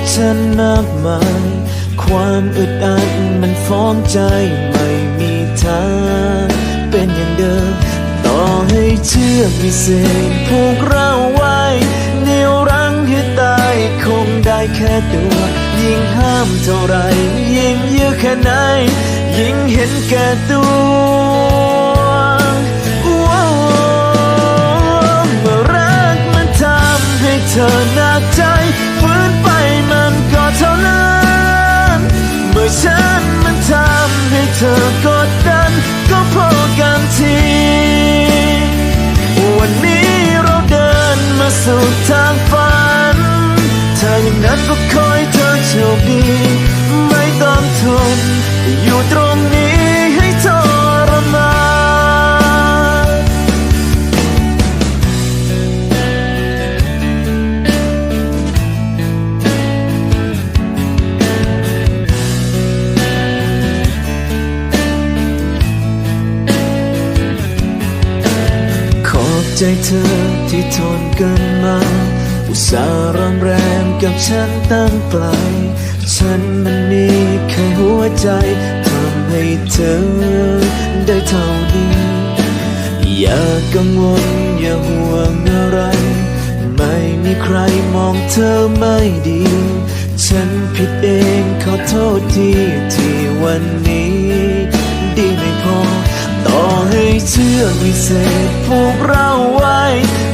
กับฉันมากมาย ความอึดอัดมันฟ้องใจไม่มีทางเป็นอย่างเดิม ต่อให้เชื่อมีเศษผูกเราไว้นิ้วรั้งให้ตายคงได้แค่ตัว ยิ่งห้ามเท่าไร ยิ่งยื้อแค่ไหน ยิ่งเห็นแก่ตัวเมารักมันทำให้เธอหนักใจ นั้นก็คอยเธอโชคดี ไม่ต้องทนอยู่ตรงนี้ให้ทรมานขอบใจเธอที่ทนกันมา อุตส่าห์รอมแรมกับฉันตั้งไกล ฉันมันมีแค่หัวใจทำให้เธอได้เท่านี้ อย่ากังวลอย่าห่วงอะไร ไม่มีใครมองเธอไม่ดี ฉันผิดเองขอโทษทีที่วันนี้ ดีไม่พอ ต่อให้เชื่อมีเศษผูกเราไว้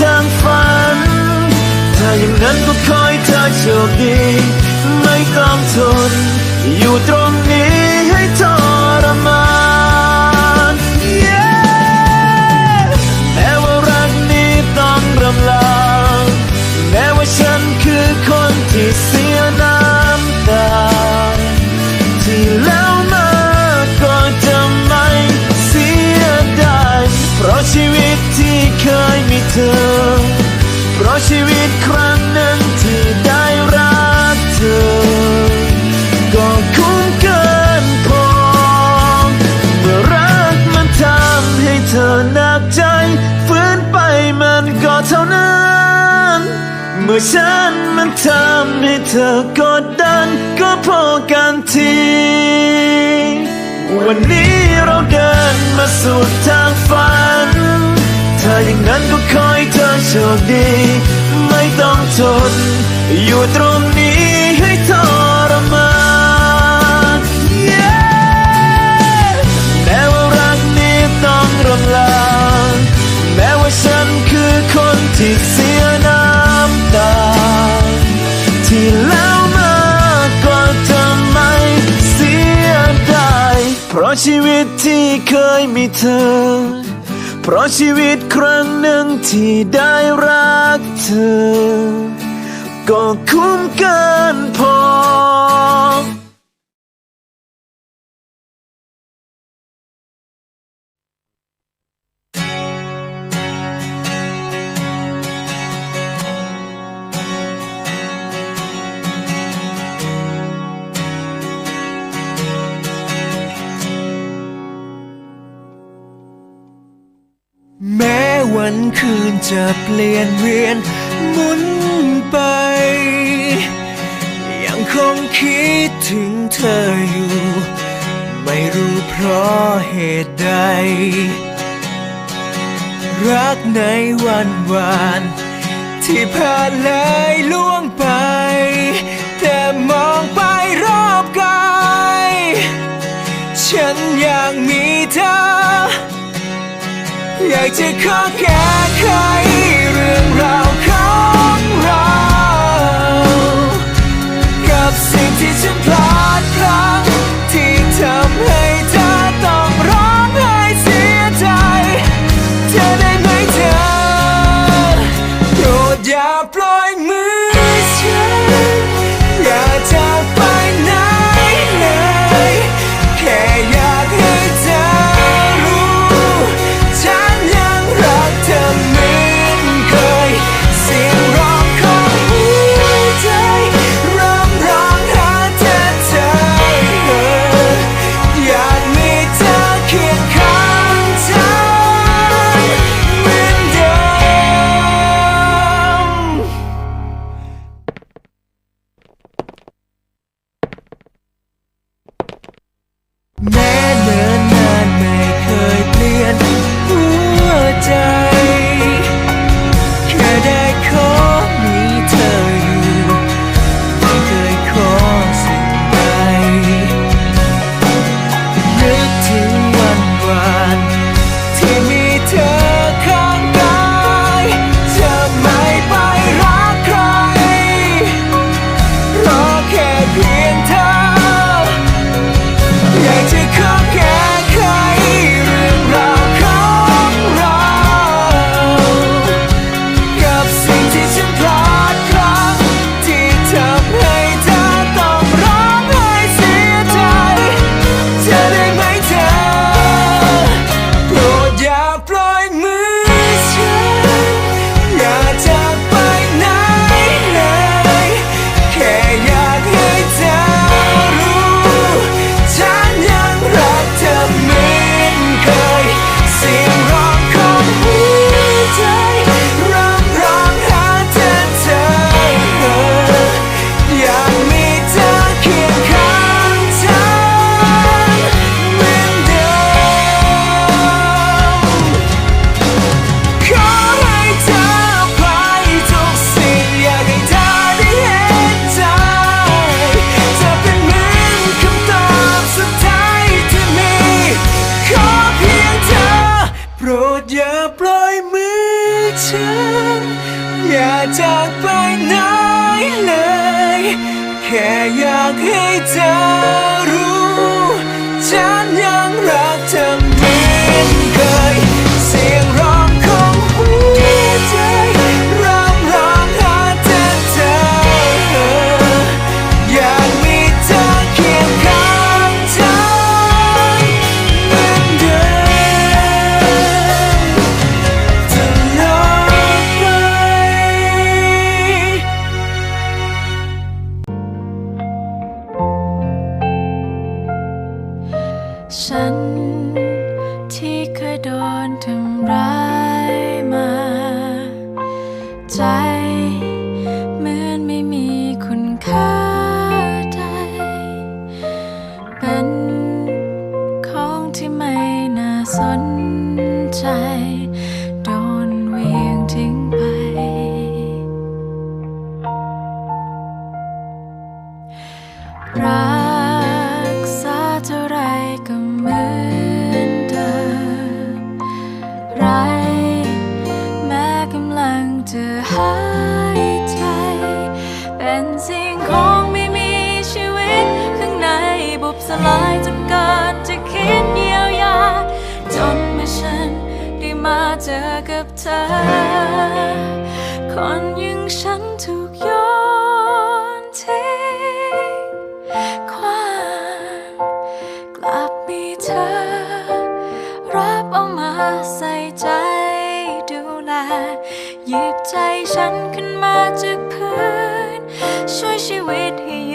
้า อย่างนั้นก็คอยเธอโชคดี ไม่ต้องทน อยู่ตรงนี้ให้ทรมาน Yeah แม้ว่ารักนี้ต้องรำลา แม้ว่าฉันคือคนที่เสียน้ำตา ที่แล้วมาก็จะไม่เสียดายเพราะชีวิตที่เคยมีเธอ เพราะชีวิต นั้น เมื่อฉันมันทำให้เธอกดดันก็พอกันที วันนี้เราเดินมาสู่ทางฝัน ถ้าอย่างนั้นก็คอยเธอโชคดี ไม่ต้องทนอยู่ตรง ที่เสียน้ำตา ที่แล้วมาก็จะไมเสียดายเพราะชีวิตที่เคยมีเธอ เพราะชีวิตครั้งหนึ่งที่ได้รักเธอ ก็คุ้มเกินพอ คืนจะเปลี่ยนเวียนหมุนไป ยังคงคิดถึงเธออยู่ ไม่รู้เพราะเหตุใด รักในวันวาน ที่ผ่านเลยล่วงไป แต่มองไปรอบกาย ฉันอยากมีเธอ อยากจะขอแก้ไขเรื่องราวของเรา กับสิ่งที่ฉันพลาดครั้งที่ทำให้เธอต้องร้องไห้เสียใจ เธอได้ไหมเธอโปรดอย่าปล่อย เป็นสิ่งของไม่มีชีวิต ข้างในบุบสลายจนเกินจะคิดเยียวยา จนเม่อฉันได้มาเจอกับเธอ คนยิ่งฉัน หยิบใจฉันขึ้นมาจากพื้น ช่วยชีวิตให้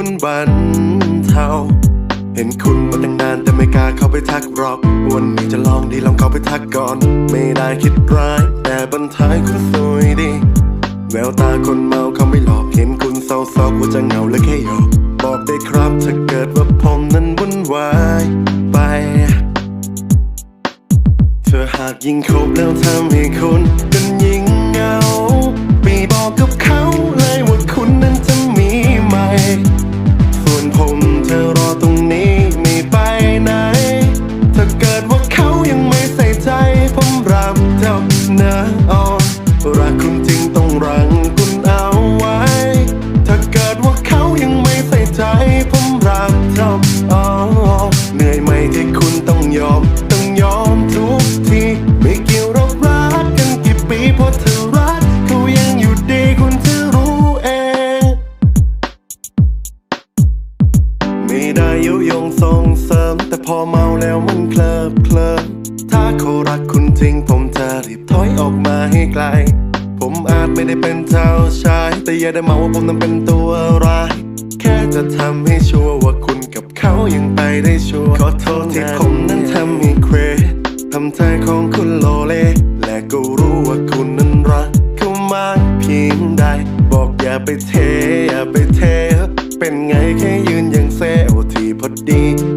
คุณบันเทาเห็นคุณมาตั้งนานแต่ไม่กล้าเข้าไปทักหรอก วันนี้จะลองดีลองเข้าไปทักก่อน ไม่ได้คิดร้าย แต่บนท้ายคุณสวยดี แววตาคนเมาเขาไม่หลอก เห็นคุณเศร้าซอกว่าจะเหงาและแค่หยอกบอกได้ครับถ้าเกิดว่าผมนั้นวุ่นวายไป เธอหากยิ่งคบแล้วทำให้คุณกันยิ่งเหงาไปบอกกับเขา ยงส่งเสริม แต่พอเมาแล้วมันเคลิบเคลิ้มถ้าเขารักคุณจริงผมจะรีบถอยออกมาให้ไกล ผมอาจไม่ได้เป็นเจ้าชาย แต่อย่าได้มาว่าผมนั้นเป็นตัวร้าย แค่จะทำให้ชัวร์ว่าคุณกับเขายังไปได้ชัวร์ขอโทษที่ผมนั้นทำให้เครทำใจของคุณโลเล และก็รู้ว่าคุณนั้นรักเขามากเพียงใด บอกอย่าไปเท อย่าไปเท เป็นไงแค่ยืนอย่างเซ พอดี